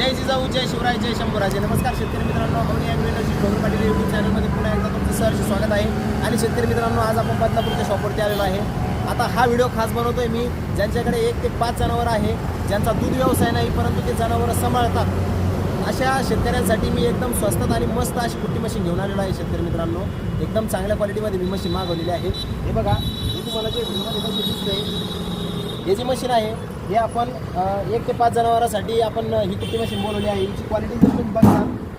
जय जिजाऊ जय शिवराय जय शंभराजे. नमस्कार शेतकरी मित्रांनो अवनी ॲग्रिनर्जी गौरव पाटील यूट्यूब चॅनलमध्ये पुन्हा एकदा तुमचं सहर्ष स्वागत आहे. आणि शेतकरी मित्रांनो आज आपण बदलापूरच्या शॉपवरती आलेलो आहे. आता हा व्हिडिओ खास बनवतोय मी ज्यांच्याकडे एक ते पाच जनावर आहे ज्यांचा दूध व्यवसाय नाही परंतु ते जनावरं सांभाळतात. अशा शेतकऱ्यांसाठी मी एकदम स्वस्तात आणि मस्त अशी कुट्टी मशीन घेऊन आलेलो आहे शेतकरी मित्रांनो. एकदम चांगल्या क्वालिटीमध्ये मी मशीन मागवलेली आहे. हे बघा हे तुम्हाला जे व्हिडिओमध्ये दिसतंय हे जी मशीन आहे हे आपण एक ते पाच जनावरांसाठी आपण ही कुठली मशीन बोलवली आहे हिची क्वालिटी जर तुम्ही बघा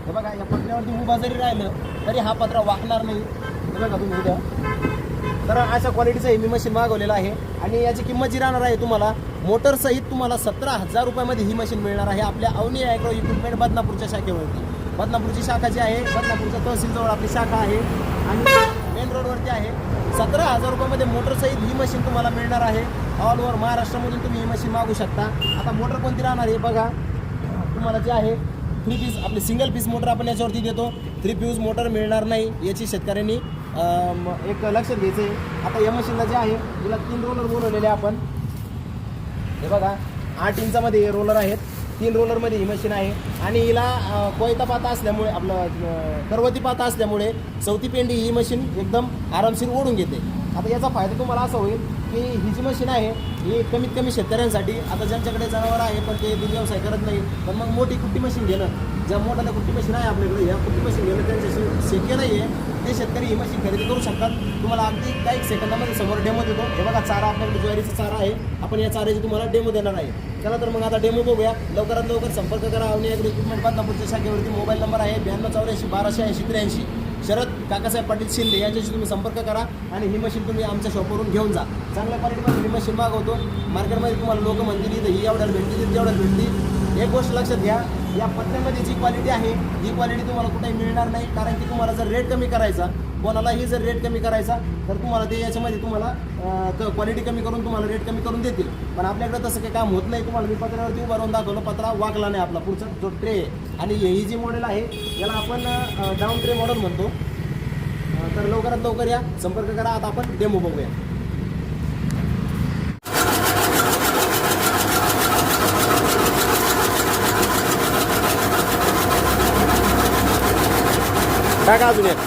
हे बघा या पत्र्यावरती उभा जरी राहिलं तरी हा पत्रा वाकणार नाही. हे बघा तुम्ही उद्या तर अशा क्वालिटीचं हे मी मशीन मागवलेलं आहे. आणि याची किंमत जी राहणार आहे तुम्हाला मोटरसहित तुम्हाला सतरा हजार रुपयामध्ये ही मशीन मिळणार आहे आपल्या अवनी ॲग्रो इक्विपमेंट बदनापूरच्या शाखेवरती. बदनापूरची शाखा जी आहे बदनापूरच्या तहसीलजवळ आपली शाखा आहे. आणि मेन रोडवरती आहे. सतरा हजार रुपयामध्ये मोटरसहित ही मशीन तुम्हाला मिळणार आहे. ऑल ओव्हर महाराष्ट्रामधून तुम्ही ही मशीन मागू शकता. आता मोटर कोणती राहणार आहे बघा. तुम्हाला जे आहे थ्री पीस आपली सिंगल पीस मोटर आपण याच्यावरती देतो. थ्री पीस मोटर मिळणार नाही याची शेतकऱ्यांनी एक लक्षात घ्यायचं आहे आता या मशीनला जे आहे तिला तीन रोलर बोलवलेले आपण. हे बघा आठ इंचामध्ये हे रोलर आहेत. तीन रोलरमध्ये ही मशीन आहे. आणि हिला कोयता पाता असल्यामुळे आपलं करवती पाता असल्यामुळे चौथी पेंडी ही मशीन एकदम आरामशीर ओढून घेते. आता याचा फायदा तुम्हाला असा होईल की ही जी मशीन आहे ही कमीत कमी शेतकऱ्यांसाठी आता ज्यांच्याकडे जनावर आहे पण ते व्यवसाय करत नाही पण मग मोठी कुट्टी मशीन घेणं ज्या मोठ्या कुट्टी मशीन आहे आपल्याकडे या कुट्टी मशीन घेणं त्यांच्याशी शक्य नाही आहे ते शेतकरी ही मशीन खरेदी करू शकतात. तुम्हाला अगदी काही सेकंदामध्ये समोर डेमो देतो. हे बघा चारा आपल्याकडे ज्वारीचा चारा आहे आपण या चाऱ्याची तुम्हाला डेमो देणार आहे. चला तर मग आता डेमो बघूया. लवकरात लवकर संपर्क करा. अवनी ॲग्रो इक्विपमेंट बदनापूरच्या शाखेवरती मोबाईल नंबर आहे ब्याण्णव चौऱ्याऐंशी बाराशे ऐंशी त्र्याऐंशी. शरद काकासाहेब पाटील शिंदे यांच्याशी तुम्ही संपर्क करा आणि ही मशीन तुम्ही आमच्या शॉपवरून घेऊन जा. चांगल्या क्वालिटीमध्ये ही मशीन मागवतो. मार्केटमध्ये तुम्हाला लोक म्हणतील इथं ही एवढ्याला भेटतील ती तेवढ्याला भेटली एक गोष्ट लक्षात घ्या या पत्र्यामध्ये जी क्वालिटी आहे ही क्वालिटी तुम्हाला कुठेही मिळणार नाही. कारण की तुम्हाला जर रेट कमी करायचा कोणालाही जर रेट कमी करायचा तर तुम्हाला ते याच्यामध्ये तुम्हाला क्वालिटी कमी करून तुम्हाला रेट कमी करून देतील. पण आपल्याकडे तसं काही काम होत नाही. तुम्हाला मी पत्र्यावरती उभा राहून दाखवलं पत्रा वाकला नाही आपला पुढचा जो ट्रे आहे. आणि ही जी मॉडेल आहे याला आपण डाऊन ट्रे मॉडेल म्हणतो. तर लवकरात लवकर या संपर्क करा. आता आपण डेमो बघूया. टाका अजून एक.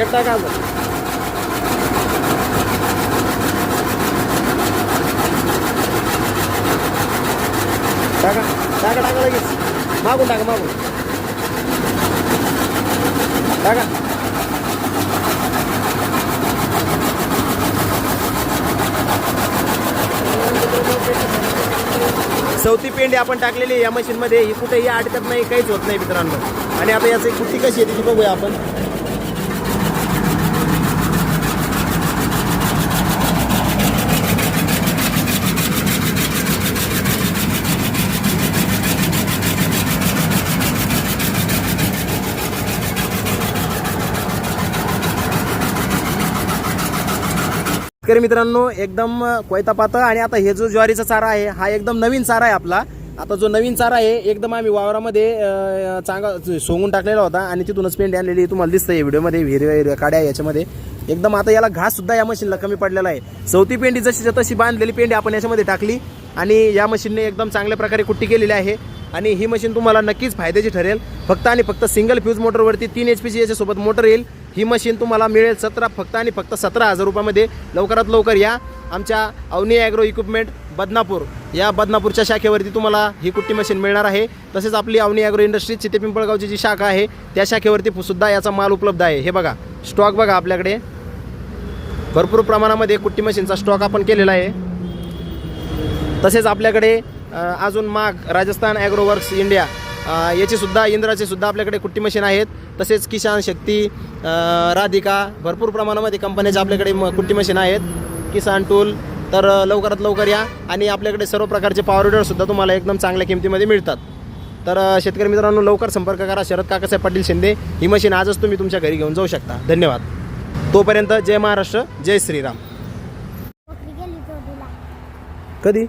एक टाका अजून. टाका टाका टाका लगेच. मागून टाका मागून. टाका. चौथी पेंडी आपण टाकलेली या मशीनमध्ये. ही कुठेही अडकत नाही काहीच होत नाही मित्रांनो. आणि आता याची कुट्टी कशी आहे ती बघूया आपण. शेतकरी मित्रांनो एकदम कोयता पातळ आणि आता हे जो ज्वारीचा चारा आहे हा एकदम नवीन चारा आहे आपला. आता जो नवीन चारा आहे एकदम आम्ही वावरामध्ये चांगला सोंगून टाकलेला होता आणि तिथूनच पेंडी आणलेली तुम्हाला दिसतं या व्हिडिओमध्ये हिरव्या हिरव्या काड्या आहे याच्यामध्ये. एकदम आता याला घास सुद्धा या मशीनला कमी पडलेला आहे. चौथी पेंडी जशी तशी बांधलेली पेंडी आपण याच्यामध्ये टाकली आणि या मशीनने एकदम चांगल्या प्रकारे कुट्टी केलेली आहे. आणि ही मशीन तुम्हाला नक्कीच फायद्याची ठरेल. फक्त आणि फक्त सिंगल फ्यूज मोटरवरती तीन एच पीची याच्यासोबत मोटर येईल. ही मशीन तुम्हाला मिळेल सतरा फक्त आणि फक्त सतरा हजार रुपयामध्ये. लवकरात लवकर या आमच्या अवनी ॲग्रो इक्विपमेंट बदनापूर. या बदनापूरच्या शाखेवरती तुम्हाला ही कुट्टी मशीन मिळणार आहे. तसेच आपली अवनी ॲग्रो इंडस्ट्री चिते पिंपळगावची जी शाखा आहे त्या शाखेवरती सुद्धा याचा माल उपलब्ध आहे. हे बघा स्टॉक बघा आपल्याकडे. भरपूर प्रमाणामध्ये कुट्टी मशीनचा स्टॉक आपण केलेला आहे. तसेच आपल्याकडे अजून माग राजस्थान ॲग्रोवर्क्स इंडिया याचीसुद्धा याची सुद्धा इंद्राचे सुद्धा आपल्याकडे कुट्टी मशीन आहेत. तसेच किसान शक्ती राधिका भरपूर प्रमाणामध्ये कंपन्याचे आपल्याकडे म- कुट्टी मशीन आहेत. किसान टूल तर लवकरात लवकर या. आणि आपल्याकडे सर्व प्रकारचे पॉवर विडर सुद्धा तुम्हाला एकदम चांगल्या किमतीमध्ये मिळतात. तर शेतकरी मित्रांनो लवकर संपर्क करा. शरद काकासाहेब पाटील शिंदे ही मशीन आजच तुम्ही तुमच्या घरी घेऊन जाऊ शकता. धन्यवाद. तोपर्यंत जय महाराष्ट्र जय श्रीराम. कधी?